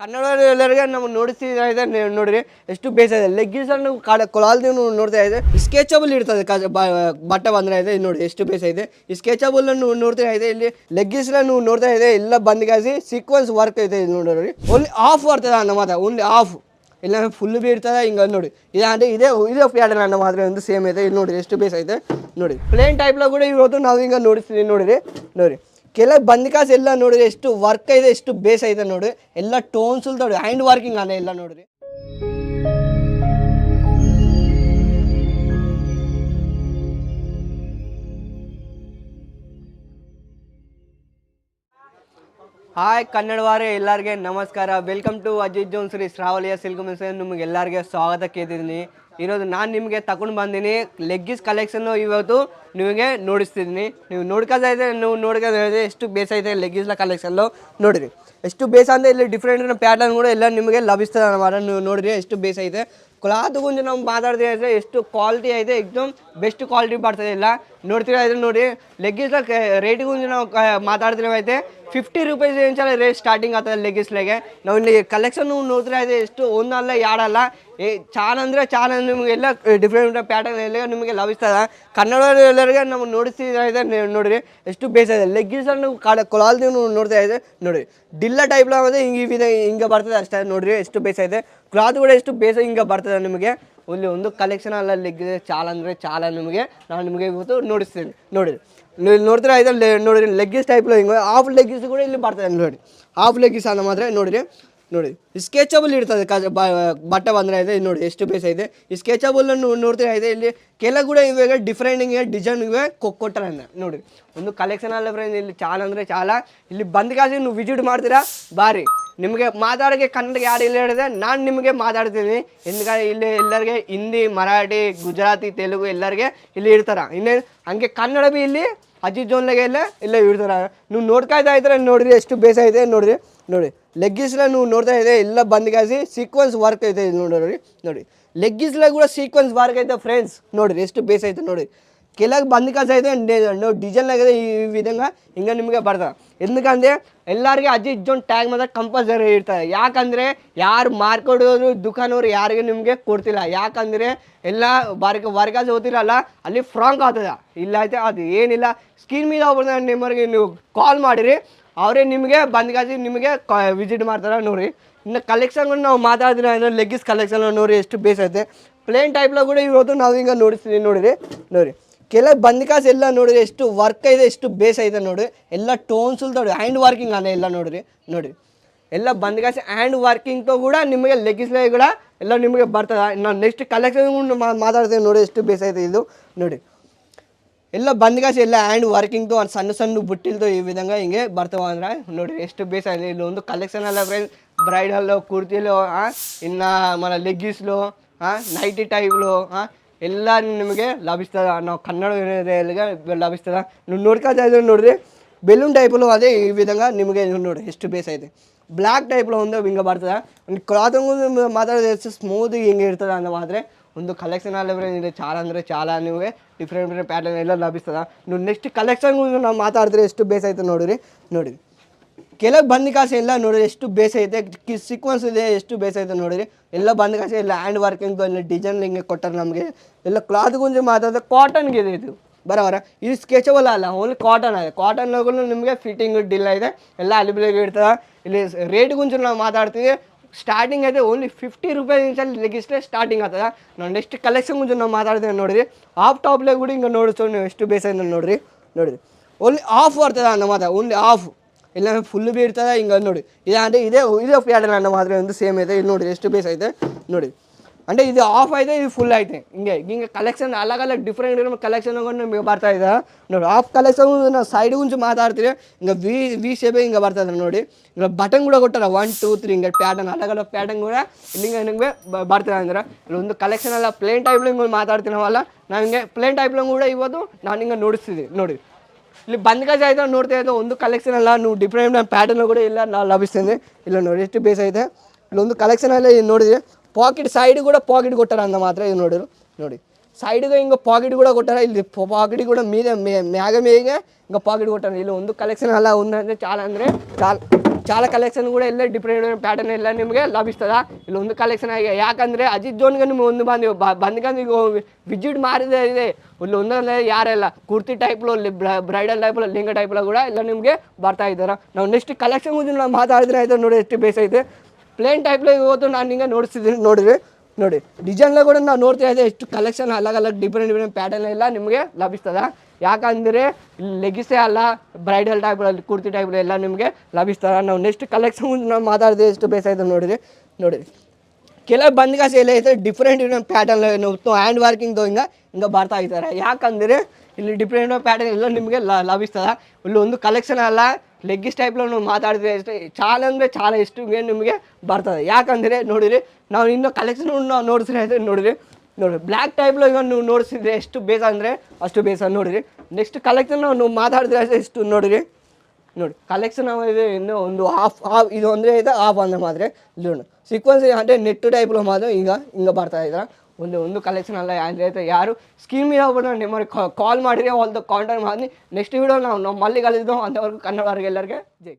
ಕನ್ನಡ ಎಲ್ಲರಿಗೆ ನಾವು ನೋಡಿಸ್ತಾ ಇದೆ. ನೀವು ನೋಡ್ರಿ, ಎಷ್ಟು ಬೇಸ ಇದೆ. ಲೆಗ್ಗಿಸ್ ಅನ್ನು ಕೊಲಾಲ್ ನೀವು ನೋಡ್ತಾ ಇದೆ. ಸ್ಕೆಚಬಲ್ ಇರ್ತದೆ ಬಟ್ಟೆ ಬಂದ್ರೆ ಇದೆ. ನೋಡಿ, ಎಷ್ಟು ಬೇಸ ಇದೆ. ಈ ಸ್ಕೆಚಬಲ್ ಅನ್ನು ನೋಡ್ತಾ ಇದೆ. ಇಲ್ಲಿ ಲೆಗ್ಗಿಸ್ ನೀವು ನೋಡ್ತಾ ಇದೆ. ಎಲ್ಲ ಬಂದ್ಗಾಸಿ ಸೀಕ್ವೆನ್ಸ್ ವರ್ಕ್ ಇದೆ ಇಲ್ಲಿ ನೋಡ್ರಿ. ಓನ್ಲಿ ಆಫ್ ಬರ್ತದೆ ಅನ್ನ ಮಾತ್ರ ಓನ್ಲಿ ಆಫ್ ಇಲ್ಲ ಫುಲ್ ಬಿ ಇರ್ತದೆ, ಹಿಂಗೆ ನೋಡಿ. ಇದಂದ್ರೆ ಇದೇ ಇದೇ ಪ್ಯಾಟರ್ನ್ ಅನ್ನ ಮಾತ್ರ ಒಂದು ಸೇಮ್ ಇದೆ. ಇಲ್ಲಿ ನೋಡಿ ಎಷ್ಟು ಬೇಸ್ ಐತೆ ನೋಡಿ ಪ್ಲೇನ್ ಟೈಪ್ಲ ಕೂಡ ಇವತ್ತು ನಾವು ಹಿಂಗೆ ನೋಡಿಸ್ತೀವಿ. ನೋಡಿರಿ ನೋಡಿ ಕೆಲವು ಕಾಸು ಎಲ್ಲ ನೋಡಿದ್ರೆ ಎಷ್ಟು ವರ್ಕ್ ಇದೆ, ಎಷ್ಟು ಬೇಸ್ ಐತೆ ನೋಡಿ ಎಲ್ಲ ಟೋನ್ಸ್ ಹ್ಯಾಂಡ್ ವರ್ಕಿಂಗ್ ಅಲ್ಲ ಎಲ್ಲ ನೋಡ್ರಿ. ಹಾಯ್, ಕನ್ನಡವಾರೇ ಎಲ್ಲರಿಗೆ ನಮಸ್ಕಾರ. Welcome to Ajith zone Shri ಶ್ರಾವಲಿಯ silk ನಿಮಗೆ ಎಲ್ಲರಿಗೆ ಸ್ವಾಗತ ಕೇಳಿದ್ದೀನಿ ಇರೋದು ನಾನು ನಿಮಗೆ ತಗೊಂಡು ಬಂದೀನಿ. ಲೆಗ್ಗಿಸ್ ಕಲೆಕ್ಷನ್ನು ಇವತ್ತು ನಿಮಗೆ ನೋಡಿಸ್ತಿದ್ದೀನಿ. ನೀವು ನೋಡ್ಕೋತಾ ಇದ್ದರೆ ನೀವು ನೋಡ್ಕೋತಾ ಇದ್ದರೆ ಎಷ್ಟು ಬೇಸ ಇದೆ ಲೆಗ್ಗಿಸ್ನ ಕಲೆಕ್ಷನ್ನು ನೋಡಿರಿ. ಎಷ್ಟು ಬೇಸ ಅಂದರೆ ಇಲ್ಲಿ ಡಿಫ್ರೆಂಟ್ ಪ್ಯಾಟರ್ನ್ ಕೂಡ ಎಲ್ಲ ನಿಮಗೆ ಲಭಿಸ್ತದೆ ಅನ್ನ ನೀವು ನೋಡಿರಿ ಎಷ್ಟು ಬೇಸ ಐತೆ ಕ್ಲಾತ್ ಗುಂಜು ನಾವು ಮಾತಾಡ್ತೀವಿ ಅಂದರೆ ಎಷ್ಟು ಕ್ವಾಲಿಟಿ ಐತೆ ಎಕ್ದಮ್ ಬೆಸ್ಟ್ ಕ್ವಾಲಿಟಿ ಬರ್ತದೆ ಇಲ್ಲ. ನೋಡ್ತೀರಾ ಇದ್ರೆ ನೋಡಿ ಲೆಗ್ಗಿಸ್ನ ರೇಟ್ ಗುಂಜು ನಾವು ಮಾತಾಡ್ತಿರೋ ಐತೆ ಫಿಫ್ಟಿ ರುಪೀಸ್ ಇಂಚಲ್ಲ ರೇಟ್ ಸ್ಟಾರ್ಟಿಂಗ್ ಆಗ್ತದೆ ಲೆಗಿಸ್ಲೆಗೆ ನಾವು ಇಲ್ಲಿ ಕಲೆಕ್ಷನ್ ನೋಡಿದ್ರೆ ಇದೆ ಎಷ್ಟು ಒಂದಲ್ಲ ಎರಡಲ್ಲ. ಏ, ಚಾನ್ ಅಂದರೆ ಚಾನ್ ನಿಮಗೆಲ್ಲ ಡಿಫ್ರೆಂಟ್ ಪ್ಯಾಟರ್ನ್ ಎಲ್ಲ ನಿಮಗೆ ಲಭಿಸ್ತದೆ ಕನ್ನಡ ಎಲ್ಲರಿಗೆ ನಾವು ನೋಡಿಸ್ತಾ ಇದೆ ನೋಡಿರಿ. ಎಷ್ಟು ಬೇಸ ಇದೆ. ಲೆಗ್ಗಿಸ್ ಅನ್ನು ಕಾಲ ಕೊಲಾಲ್ ನೀವು ನೋಡ್ತಾ ಇದೆ. ನೋಡಿ ಡಿಲ್ಲ ಟೈಪ್ಲ ಅಂದರೆ ಹಿಂಗೆ ಹಿಂಗೆ ಬರ್ತದೆ ಅಷ್ಟೇ ನೋಡಿರಿ. ಎಷ್ಟು ಬೇಸ ಇದೆ. ಕ್ಲಾತ್ ಕೂಡ ಎಷ್ಟು ಬೇಸ ಹಿಂಗೆ ಬರ್ತದೆ ನಿಮಗೆ. ಇಲ್ಲಿ ಒಂದು ಕಲೆಕ್ಷನ್ ಲೆಗ್ಗಿದೆ ಚಾಲ ಅಂದರೆ ಚಾಲ ನಿಮಗೆ. ನಾನು ನಿಮಗೆ ಇವತ್ತು ನೋಡಿಸ್ತೇನೆ. ನೋಡಿರಿ ಇಲ್ಲಿ ನೋಡ್ತೀರಾ ಇದೆ ನೋಡಿರಿ ಲೆಗ್ಗಿಸ್ ಟೈಪ್ ಹಿಂಗೆ ಹಾಫ್ ಲೆಗ್ಗಿಸ್ ಕೂಡ ಇಲ್ಲಿ ಬರ್ತದೆ ನೋಡಿ. ಹಾಫ್ ಲೆಗ್ಗಿಸ್ ಅನ್ನೋ ಮಾತ್ರ ನೋಡಿರಿ. ನೋಡಿ ಸ್ಕೆಚಬಲ್ ಇರ್ತದೆ. ಬಟ್ಟೆ ಬಂದರೆ ಇದೆ. ನೋಡಿ ಎಷ್ಟು ಬೇಸ್ ಇದೆ. ಈ ಸ್ಕೆಚಬಲ್ ನೋಡ್ತೀರಾ ಇದೆ. ಇಲ್ಲಿ ಕೆಲ ಕೂಡ ಇವಾಗ ಡಿಫ್ರೆಂಟಿಂಗ್ ಡಿಸೈನ್ ಇವೆ. ಕೊಟ್ಟಾರೆ ನೋಡಿ. ಒಂದು ಕಲೆಕ್ಷನ್ ಅಲ್ಲ ಫ್ರೆಂಡ್ ಇಲ್ಲಿ ಚಾಲ ಅಂದರೆ ಚಾಲ. ಇಲ್ಲಿ ಬಂದ ಕಾಸಿ ನೀವು ವಿಸಿಟ್ ಮಾಡ್ತೀರಾ? ಬಾರಿ. ನಿಮಗೆ ಮಾತಾಡೋಕ್ಕೆ ಕನ್ನಡ ಯಾರು ಇಲ್ಲ ಹೇಳಿದೆ ನಾನು ನಿಮಗೆ ಮಾತಾಡ್ತೀನಿ. ಹಿಂದ್ಗಡೆ ಇಲ್ಲಿ ಎಲ್ಲರಿಗೆ ಹಿಂದಿ, ಮರಾಠಿ, ಗುಜರಾತಿ, ತೆಲುಗು ಎಲ್ಲರಿಗೆ ಇಲ್ಲಿ ಇರ್ತಾರೆ. ಇನ್ನೇ ಹಂಗೆ ಕನ್ನಡ ಭೀ ಇಲ್ಲಿ ಅಜ್ಜಿ ಜೋನ್ಲಾಗೆ ಇಲ್ಲ, ಇಲ್ಲೇ ಇರ್ತಾರೆ. ನೀವು ನೋಡ್ತಾ ಇದ್ರೆ ನೋಡಿರಿ, ಎಷ್ಟು ಬೇಸ ಇದೆ ನೋಡಿರಿ. ನೋಡಿ ಲೆಗ್ಗಿಸ್ಲ ನೀವು ನೋಡ್ತಾ ಇದೆ ಎಲ್ಲ ಬಂದ್ಗಾಸಿ ಸೀಕ್ವೆನ್ಸ್ ವರ್ಕ್ ಐತೆ ನೋಡಿ. ನೋಡಿ, ಲೆಗ್ಗಿಸ್ಲ ಕೂಡ ಸೀಕ್ವೆನ್ಸ್ ವರ್ಕ್ ಐತೆ ಫ್ರೆಂಡ್ಸ್ ನೋಡಿರಿ, ಎಷ್ಟು ಬೇಸ ಐತೆ ನೋಡಿ ಕೇಳ ಬಂದಿಕಾಸೆ ಇದೆ ನೋಡಿ ಡೀಸೆಲ್ ಆಗಿರ ಈ ವಿಧಂಗ ಹಿಂಗೆ ನಿಮಗೆ ಬರ್ತದೆ ಎಂದಕಂದ್ರೆ ಎಲ್ಲರಿಗೆ ಅಜ್ಜಿ ಇಜ್ಜೊಂದು ಟ್ಯಾಗ್ ಮಾತ್ರ ಕಂಪಲ್ಸರಿ ಇರ್ತದೆ ಯಾಕಂದರೆ ಯಾರು ಮಾರ್ಕೊಡೋರು ದುಕಾನವ್ರು ಯಾರಿಗೆ ನಿಮಗೆ ಕೊಡ್ತಿಲ್ಲ. ಯಾಕಂದರೆ ಎಲ್ಲ ವರ್ಗ ಬಾರ್ಗಾಜ್ ಓದಿರಲ್ಲ, ಅಲ್ಲಿ ಫ್ರಾಂಕ್ ಆಗ್ತದೆ. ಇಲ್ಲ ಐತೆ ಅದು ಏನಿಲ್ಲ. ಸ್ಕೀನ್ ಮೀದ ಹೋಗ್ಬಿಡ್ತಾರೆ ನಿಮ್ಮವ್ರಿಗೆ ನೀವು ಕಾಲ್ ಮಾಡಿರಿ. ಅವರೇ ನಿಮಗೆ ಬಂದ್ಗಾಜಿ ನಿಮಗೆ ವಿಸಿಟ್ ಮಾಡ್ತಾರೆ ನೋಡ್ರಿ. ಇನ್ನು ಕಲೆಕ್ಷನ್ಗಳು ನಾವು ಮಾತಾಡಿದ್ರೆ ಲೆಗ್ಗಿಸ್ ಕಲೆಕ್ಷನ್ ನೋಡ್ರಿ ಎಷ್ಟು ಬೇಸ್ ಐತೆ. ಪ್ಲೇನ್ ಟೈಪ್ಲ ಕೂಡ ಇವತ್ತು ನಾವು ಹಿಂಗೆ ನೋಡಿಸ್ತೀನಿ ನೋಡಿರಿ. ನೋಡಿರಿ. ಕೆಲ ಬಂದ ಕಾಸು ಎಲ್ಲ ನೋಡಿರಿ ಎಷ್ಟು ವರ್ಕ್ ಇದೆ, ಎಷ್ಟು ಬೇಸ್ ಇದೆ ನೋಡಿ ಎಲ್ಲ ಟೋನ್ಸ್ ನೋಡಿ ಹ್ಯಾಂಡ್ ವರ್ಕಿಂಗ್ ಅಲ್ಲ ಎಲ್ಲ ನೋಡಿರಿ. ನೋಡಿರಿ. ಎಲ್ಲ ಬಂದ ಕಾಸು ಹ್ಯಾಂಡ್ ವರ್ಕಿಂಗ್ ಕೂಡ ನಿಮಗೆ ಲೆಗಿಸ್ಲೇ ಕೂಡ ಎಲ್ಲ ನಿಮಗೆ ಬರ್ತದೆ. ನಾವು ನೆಕ್ಸ್ಟ್ ಕಲೆಕ್ಷನ್ ಮಾತಾಡ್ತೇವೆ ನೋಡಿ ಎಷ್ಟು ಬೇಸ್ ಐತೆ ಇದು. ನೋಡಿ ಎಲ್ಲ ಬಂದ ಕಾಸು ಎಲ್ಲ ಹ್ಯಾಂಡ್ ವರ್ಕಿಂಗ್ ಒಂದು ಸಣ್ಣ ಸಣ್ಣ ಬುಟ್ಟಿಲ್ದು ಈ ವಿಧಂಗ ಹಿಂಗೆ ಬರ್ತಾವ ಅಂದ್ರೆ ನೋಡಿ ಎಷ್ಟು ಬೇಸ್ ಆಗಿದೆ ಇಲ್ಲಿ ಒಂದು ಕಲೆಕ್ಷನ್ ಅಲ್ಲ ಫ್ರೆಂಡ್ಸ್ ಬ್ರೈಡಲ್ಲು ಕುರ್ತಿಲು ಇನ್ನು ಮನ ಲೆಗ್ಗಿಸ್ಲು ನೈಟಿ ಟೈಪ್ಲು ಎಲ್ಲ ನಿಮಗೆ ಲಭಿಸ್ತದೆ ನಾವು ಕನ್ನಡ ಲಾಭಿಸ್ತದ ಲಭಿಸ್ತದೆ ನೀವು ನೋಡ್ಕೊಳ್ತಾ ಇದ್ರೆ ನೋಡ್ರಿ ಬೆಲೂನ್ ಟೈಪಲ್ಲೂ ಅದೇ ಈ ವಿಧಂగా ನಿಮಗೆ ನೋಡಿ, ಎಷ್ಟು ಬೇಸ್ ಐತೆ ಬ್ಲ್ಯಾಕ್ ಟೈಪ್ಲ ಒಂದು ಹಿಂಗೆ ಬರ್ತದೆ ಒಂದು ಕ್ಲಾತ್ ಮಾತಾಡೋದು ಎಷ್ಟು ಸ್ಮೂತ್ ಹಿಂಗೆ ಇರ್ತದೆ ಅನ್ನೋವಾದರೆ ಒಂದು ಕಲೆಕ್ಷನ್ ಅಲ್ಲಿ ಚಾಲ ಅಂದರೆ ಚಾಲ, ನಿಮಗೆ ಡಿಫ್ರೆಂಟ್ ಡಿಫ್ರೆಂಟ್ ಪ್ಯಾಟರ್ನ್ ಎಲ್ಲ ಲಭಿಸ್ತದೆ ನೀವು ನೆಕ್ಸ್ಟ್ ಕಲೆಕ್ಷನ್ಗೂ ನಾವು ಮಾತಾಡಿದ್ರೆ ಎಷ್ಟು ಬೇಸ್ ಐತೆ ನೋಡಿರಿ ನೋಡಿರಿ. ಕೆಳಗೆ ಬಂದ ಕಾಸು ಎಲ್ಲ ನೋಡಿರಿ ಎಷ್ಟು ಬೇಸ್ ಐತೆ ಕಿ ಸೀಕ್ವೆನ್ಸ್ ಇದೆ ಎಷ್ಟು ಬೇಸ್ ಐತೆ ನೋಡಿರಿ ಎಲ್ಲ ಬಂದ ಕಾಸು, ಎಲ್ಲ ಹ್ಯಾಂಡ್ ವರ್ಕಿಂಗ್ ಎಲ್ಲ ಡಿಸೈನ್ ಹಿಂಗೆ ಕೊಟ್ಟಾರೆ ನಮಗೆ. ಎಲ್ಲ ಕ್ಲಾತ್ ಗುಂಜಿ ಮಾತಾಡಿದ್ರೆ ಕಾಟನ್ಗೆ ಇದೆ. ಇದು ಬರೋಬರ ಇದು ಸ್ಕೆಚಬಲ್ ಅಲ್ಲ ಓನ್ಲಿ ಕಾಟನ್ ಇದೆ ಕಾಟನ್ಗೂ ನಿಮಗೆ ಫಿಟ್ಟಿಂಗ್ ಡಿಲ್ಲ ಇದೆ, ಎಲ್ಲ ಅಲಿಬಿಲಿಗೆ ಇರ್ತದೆ ಇಲ್ಲಿ ರೇಟ್ ಗುಂಜು ನಾವು ಮಾತಾಡ್ತೀವಿ ಸ್ಟಾರ್ಟಿಂಗ್ ಐತೆ ಓನ್ಲಿ ಫಿಫ್ಟಿ ರುಪೀಸ್ ಲೆಗಿಸ್ಟೇ ಸ್ಟಾರ್ಟಿಂಗ್ ಆಗ್ತದೆ. ನಾವು ನೆಕ್ಸ್ಟ್ ಕಲೆಕ್ಷನ್ ಗುಂಜು ನಾವು ಮಾತಾಡ್ತೀನಿ ನೋಡಿರಿ. ಆಫ್ ಟಾಪ್ಲೆ ಕೂಡ ಹಿಂಗೆ ನೋಡಿಸ್ಕೊಂಡು ನೀವು ಎಷ್ಟು ಬೇಸೈತೆ ನೋಡಿರಿ ನೋಡಿದ್ರಿ ಓನ್ಲಿ ಆಫ್ ಬರ್ತದೆ ಅನ್ನೋ ಮಾತಾ ಓನ್ಲಿ ಆಫ್ ಇಲ್ಲ ಫುಲ್ ಬಿ ಇರ್ತದೆ, ಹಿಂಗೆ ನೋಡಿ. ಇದೆ ಅಂದರೆ ಇದೇ ಇದೇ ಪ್ಯಾಡಲ್ಲ ನನ್ನ ಮಾತ್ರ ಒಂದು ಸೇಮ್ ಇದೆ. ಇಲ್ಲಿ ನೋಡಿ, ಎಷ್ಟು ಬೇಸ್ ಐತೆ? ನೋಡಿ. ಅಂದರೆ ಇದು ಆಫ್ ಐತೆ, ಇದು ಫುಲ್ ಐತೆ. ಹಿಂಗೆ ಹಿಂಗೆ ಕಲೆಕ್ಷನ್ ಅಲಗ್ ಅಲಗ್ ಡಿಫ್ರೆಂಟ್ ನಮ್ಮ ಕಲೆಕ್ಷನ್ ನಮಗೆ ಬರ್ತಾ ಇದೆ. ನೋಡಿ ಆಫ್ ಕಲೆಕ್ಷನ್ ನಾವು ಸೈಡ್ ಗುಂಚು ಮಾತಾಡ್ತೀವಿ. ಹಿಂಗೆ ವಿ ವಿ ಶೇಪೇ ಹಿಂಗೆ ಬರ್ತದೆ ನೋಡಿ. ಈಗ ಬಟನ್ ಕೂಡ ಕೊಟ್ಟಾರ. ಒನ್ ಟೂ ತ್ರೀ ಹಿಂಗೆ ಪ್ಯಾಟರ್ನ್ ಅಲಗ್ ಅಲಗ್ ಪ್ಯಾಟರ್ನ್ ಕೂಡ ಹಿಂಗೆ ನಿಮಗೆ ಬರ್ತದೆ ಅಂದ್ರೆ. ಒಂದು ಕಲೆಕ್ಷನ್ ಅಲ್ಲ ಪ್ಲೇನ್ ಟೈಪ್ಲಿ ಮಾತಾಡ್ತೀನಿ ಅವಲ್ಲ ನಾವಲ್ಲ ಹಿಂಗೆ ಪ್ಲೇನ್ ಟೈಪ್ಲಂಗೆ ಕೂಡ ಇವತ್ತು ನಾನು ಹಿಂಗೆ ನೋಡಿಸ್ತಿದ್ವಿ ನೋಡಿ. ಇಲ್ಲಿ ಬಂದ್ಗಾಜ್ ಆಯ್ತು ನೋಡ್ತಾ ಇದ್ದೆ ಒಂದು ಕಲೆಕ್ಷನ್ ಅಲ್ಲ ನೀವು ಡಿಫ್ರೆಂಟ್ ಪ್ಯಾಟರ್ನ್ ಕೂಡ ಇಲ್ಲ ನಾವು ಲಭಿಸ್ತೀನಿ ಇಲ್ಲ ನೋಡಿ ಎಷ್ಟು ಬೇಸ್ ಐತೆ ಇಲ್ಲೊಂದು ಕಲೆಕ್ಷನ್ ಎಲ್ಲ ಇಲ್ಲಿ ನೋಡಿದ್ರೆ ಪಾಕೆಟ್ ಸೈಡ್ ಕೂಡ ಪಾಕೆಟ್ ಕೊಟ್ಟಾರ ಅಂತ ಮಾತ್ರ ಇದು ನೋಡಿರು ನೋಡಿ సైడ్గా ఇంకా పాకెట్ కూడా కొట్టారా ఇది పాకెట్ కూడా మీద మే- మేఘ మేఘ ఇంకా పాకెట్ కొట్టారు వీళ్ళు ಒಂದು కలెక్షన్ అలా ఉందంటే చాలా ಅಂದರೆ చాలా ಚಾಲ ಕಲೆಕ್ಷನ್ ಕೂಡ ಎಲ್ಲ ಡಿಫ್ರೆಂಟ್ ಪ್ಯಾಟರ್ನ್ ಎಲ್ಲ ನಿಮಗೆ ಲಭಿಸ್ತದ? ಇಲ್ಲಿ ಒಂದು ಕಲೆಕ್ಷನ್ ಆಗಿದೆ ಯಾಕಂದರೆ ಅಜಿತ್ ಜೋನ್ಗೆ ನಿಮ್ಗೆ ಒಂದು ಬಂದು ಬಂದ್ಕೊಂಡು ನೀವು ವಿಜಿಟ್ ಮಾರಿದ ಇದೆ. ಇಲ್ಲಿ ಒಂದೊಂದೇ ಯಾರೆಲ್ಲ, ಕುರ್ತಿ ಟೈಪ್ಲು ಬ್ರೈಡಲ್ ಟೈಪ್ಲು ಲಿಂಗ ಟೈಪ್ಲ ಕೂಡ ಎಲ್ಲ ನಿಮಗೆ ಬರ್ತಾ ಇದ್ದಾರೆ? ನಾವು ನೆಕ್ಸ್ಟ್ ಕಲೆಕ್ಷನ್ ಗುరించి ನಾವು ಮಾತಾಡಿದ್ರೆ ಆಯಿತು ನೋಡಿ, ಎಷ್ಟು ಬೇಸ ಐತೆ ಪ್ಲೇನ್ ಟೈಪ್ಲೇ ಇವತ್ತು ನಾನು ಹಿಂಗೆ ನೋಡಿಸಿದ್ದೀನಿ ನೋಡಿದ್ವಿ ನೋಡಿ ಡಿಸೈನ್ಲ ಕೂಡ ನಾವು ನೋಡ್ತಾ ಇದ್ದೆ, ಎಷ್ಟು ಕಲೆಕ್ಷನ್ ಅಲಗ್ ಅಲಗ್ ಡಿಫ್ರೆಂಟ್ ಡಿಫ್ರೆಂಟ್ ಪ್ಯಾಟರ್ನ್ ಎಲ್ಲ ನಿಮಗೆ ಲಭಿಸ್ತದೆ? ಯಾಕಂದರೆ ಲೆಗಿಸೇ ಅಲ್ಲ ಬ್ರೈಡಲ್ ಟೈಪ್ಗಳಲ್ಲಿ ಕುರ್ತಿ ಟೈಪ್ ಎಲ್ಲ ನಿಮಗೆ ಲಭಿಸ್ತಾರೆ ನಾವು ನೆಕ್ಸ್ಟ್ ಕಲೆಕ್ಷನ್ ನಾವು ಮಾತಾಡಿದೆ ಎಷ್ಟು ಬೇಸಾಯ್ತು ನೋಡಿರಿ ನೋಡಿರಿ. ಕೆಲವು ಬಂದ್ಗಾಸ ಎಲ್ಲ ಐತೆ ಡಿಫ್ರೆಂಟ್ ಡಿಫ್ರೆಂಟ್ ಪ್ಯಾಟರ್ನ್ ನಾವು ಹ್ಯಾಂಡ್ ವರ್ಕಿಂಗ್ ಹಿಂಗೆ ಹಿಂಗೆ ಬರ್ತಾ ಇದ್ದಾರೆ. ಯಾಕಂದರೆ ಇಲ್ಲಿ ಡಿಫ್ರೆಂಟ್ ಪ್ಯಾಟರ್ನ್ ಎಲ್ಲ ನಿಮಗೆ ಲಭಿಸ್ತದೆ. ಇಲ್ಲಿ ಒಂದು ಕಲೆಕ್ಷನ್ ಅಲ್ಲ ಲೆಗ್ಗಿಸ್ ಟೈಪ್లో ನಾವು ಮಾತಾಡಿದ್ರೆ ಎಷ್ಟು ಚಾಲ ಅಂದರೆ ಚಾಲ ಎಷ್ಟು ನಿಮಗೆ ಬರ್ತದೆ. ಯಾಕಂದರೆ ನೋಡಿರಿ, ನಾವು ಇನ್ನೂ ಕಲೆಕ್ಷನ್ ನಾವು ನೋಡಿದ್ರೆ ನೋಡಿರಿ ನೋಡಿ ಬ್ಲ್ಯಾಕ್ ಟೈಪ್ಲೋ ಇವನ್ ನೀವು ನೋಡಿಸಿದ್ರೆ ಎಷ್ಟು ಬೇಸ ಅಂದರೆ ಅಷ್ಟು ಬೇಸ ನೋಡಿರಿ. ನೆಕ್ಸ್ಟ್ ಕಲೆಕ್ಷನ್ ನಾವು ಮಾತಾಡಿದ್ರೆ ಎಷ್ಟು ನೋಡಿರಿ. ನೋಡಿ ಕಲೆಕ್ಷನ್ ಇದೆ ಇನ್ನೂ ಒಂದು ಹಾಫ್ ಹಾಫ್ ಇದು ಅಂದರೆ ಇದೆ ಹಾಫ್ ಅಂದರೆ ಮಾತ್ರ ನೋಡಿ ಸೀಕ್ವೆನ್ಸ್ ಅಂದರೆ ನೆಟ್ಟು ಟೈಪ್ಲೋ ಮಾತ್ರ ಈಗ, ಹಿಂಗೆ ಬರ್ತಾ ಇದ್ದಾರೆ ಒಂದು ಒಂದು ಕಲೆಕ್ಷನ್ ಅಲ್ಲ ಅಂದರೆ ಯಾರು ಸ್ಕೀಮ್ ಇರೋಬಿಟ್ಟು ನಿಮ್ಮವ್ರಿಗೆ ಕಾಲ್ ಮಾಡಿರಿ ಅವ್ರದ್ದು ಕಾಂಟ್ಯಾಕ್ಟ್ ಮಾಡಿ. ನೆಕ್ಸ್ಟ್ ವೀಡಿಯೋ ನಾವು ನಾವು ಮಲ್ಲಿಗೆ ಕಲಿದ್ದು ಕನ್ನಡ ಕನ್ನಡವ್ರಿಗೆ ಎಲ್ಲರಿಗೆ. ಜೈ.